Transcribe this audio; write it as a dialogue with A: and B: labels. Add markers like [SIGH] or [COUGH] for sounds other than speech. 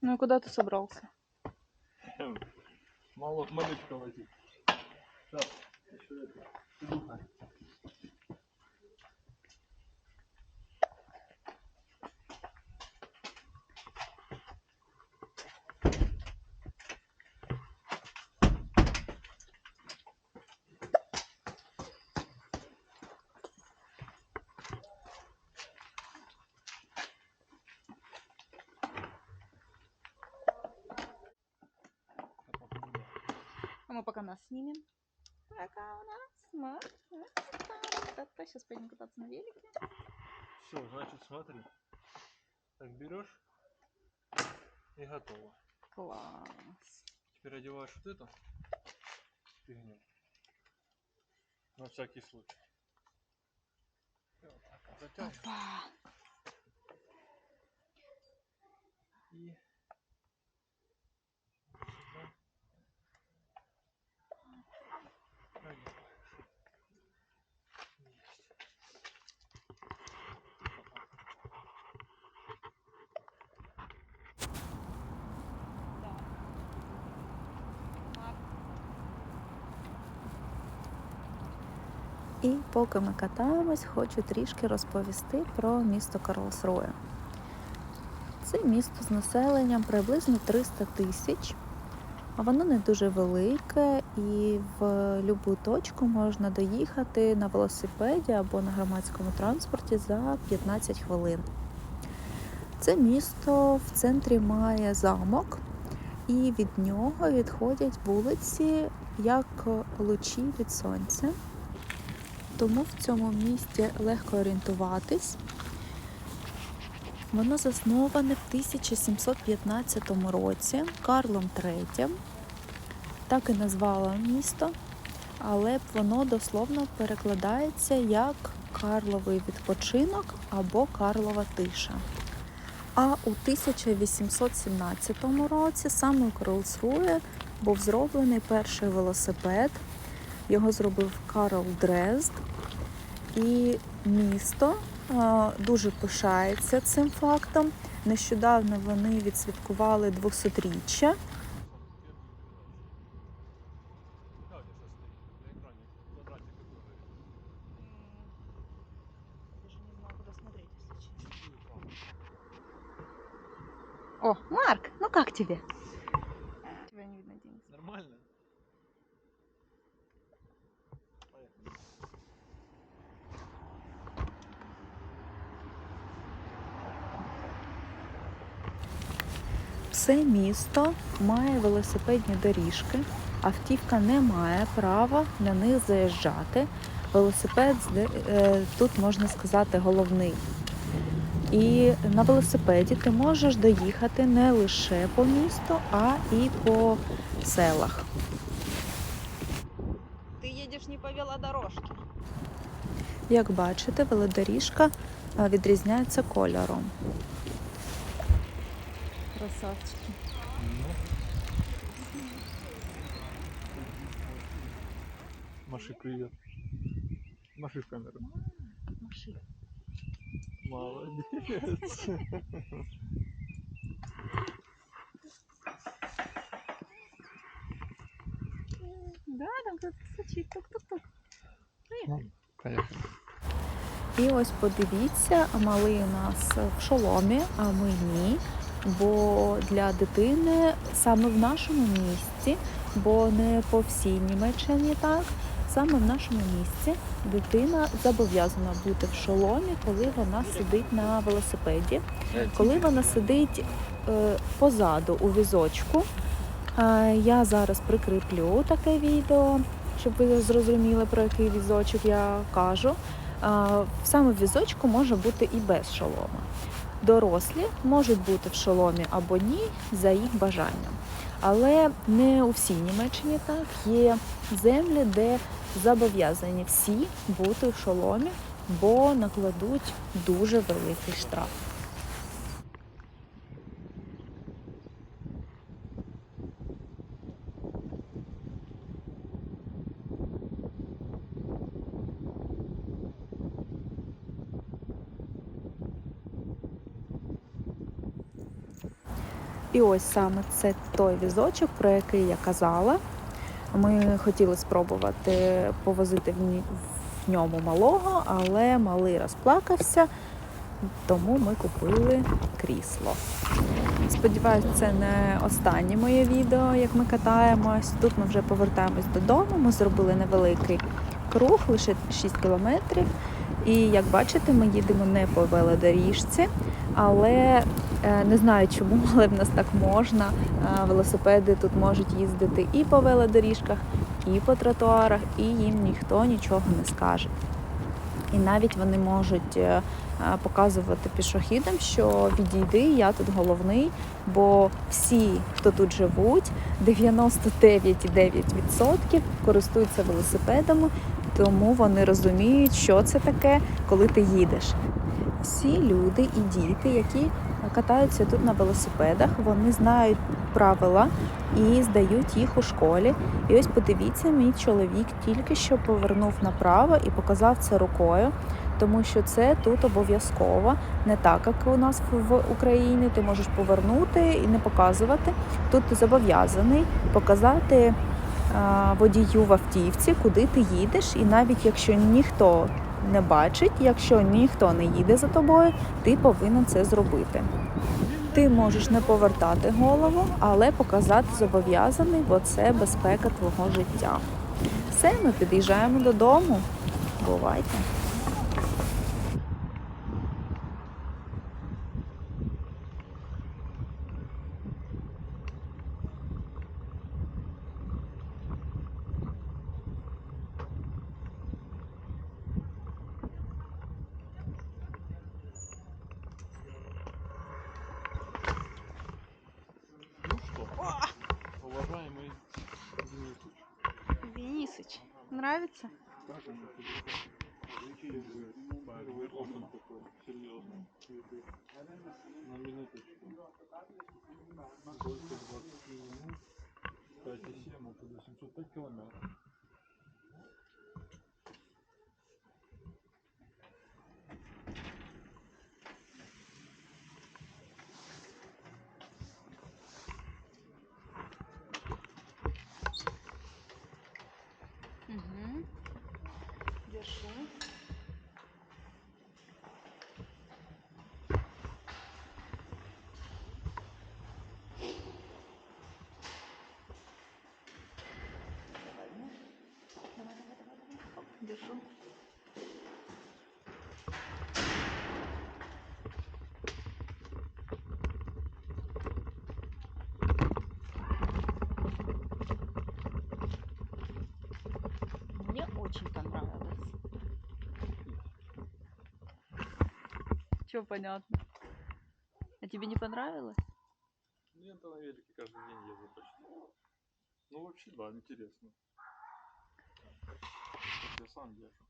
A: Ну и куда ты собрался?
B: Мало малючка возить. Сейчас, еще это. Иду-ка.
A: Мы пока нас снимем. Пока у нас Сейчас пойдем кататься на велике.
B: Все, значит, смотри. Так берешь и готово.
A: Класс.
B: Теперь одеваешь вот эту фигню. На всякий случай.
A: Опа.
B: И
C: І поки ми катаємось, хочу трішки розповісти про місто Карлсруе. Це місто з населенням приблизно 300 тисяч. Воно не дуже велике і в будь-яку точку можна доїхати на велосипеді або на громадському транспорті за 15 хвилин. Це місто в центрі має замок, і від нього відходять вулиці як лучі від сонця тому в цьому місті легко орієнтуватись. Воно засноване в 1715 році Карлом III. Так і назвало місто, але воно дословно перекладається як Карловий відпочинок або Карлова тиша. А у 1817 році саме у Карлсруе був зроблений перший велосипед. Його зробив Карл Дрезд. І місто а, дуже пишається цим фактом. Нещодавно вони відсвяткували 200-річчя.
B: Да, где сейчас стоит? На экране квадратик который.
A: Даже не знаю, куда смотреть, если. О, Марк, ну как тебе?
C: Все місто має велосипедні доріжки. Автівка не має права на них заїжджати. Велосипед е, тут можна сказати головний. І на велосипеді ти можеш доїхати не лише по місту, а і по селах.
A: Ты едешь не по велодорожке.
C: Як бачите, велодоріжка відрізняється кольором.
A: Красавчики.
B: Маши, привет. Маши в камеру.
A: Маши.
B: Молодец.
A: Да, там кто-то стучит. Тук-тук-тук.
B: Поехали.
C: І ось подивіться, малий у нас в шоломі, а ми ні. Бо для дитини саме в нашому місті, бо не по всій Німеччині так, саме в нашому місті дитина зобов'язана бути в шоломі, коли вона сидить на велосипеді. Коли вона сидить е, позаду у візочку, я зараз прикріплю таке відео, щоб ви зрозуміли, про який візочок я кажу. Саме в візочку може бути і без шолома. Дорослі можуть бути в шоломі або ні за їх бажанням. Але не у всій Німеччині так. Є землі, де зобов'язані всі бути в шоломі, бо накладуть дуже великий штраф. І ось саме це той візочок, про який я казала. Ми хотіли спробувати повозити в ньому малого, але малий розплакався, тому ми купили крісло. Сподіваюсь, це не останнє моє відео, як ми катаємось. Тут ми вже повертаємось додому. Ми зробили невеликий круг, лише 6 кілометрів. І як бачите, ми їдемо не по велодоріжці, але е, не знаю чому, [LAUGHS] але в нас так можна. Е, Велосипеди тут можуть їздити і по велодоріжках, і по тротуарах, і їм ніхто нічого не скаже. І навіть вони можуть е, показувати пішохідам, що відійди, я тут головний, бо всі, хто тут живуть, 99,9% користуються велосипедами, тому вони розуміють, що це таке, коли ти їдеш. Всі люди і діти, які катаються тут на велосипедах, вони знають правила і здають їх у школі. І ось подивіться, мій чоловік тільки що повернув направо і показав це рукою, тому що це тут обов'язково, не так, як у нас в Україні. Ти можеш повернути і не показувати. Тут ти зобов'язаний показати водію в автівці, куди ти їдеш, і навіть якщо ніхто не бачить, якщо ніхто не їде за тобою, ти повинен це зробити. Ти можеш не повертати голову, але показати зобов'язаний, бо це безпека твого життя. Все, ми під'їжджаємо додому. Бувайте!
A: Денисыч, нравится?
B: На минуточку. Сколько 20 минут? 5,7, это до 705 километров.
A: Держу. Мне очень понравилось. Че понятно? А тебе не понравилось?
B: Нет, на велике каждый день езжу почти. Ну вообще, да, интересно. Как я сам езжу.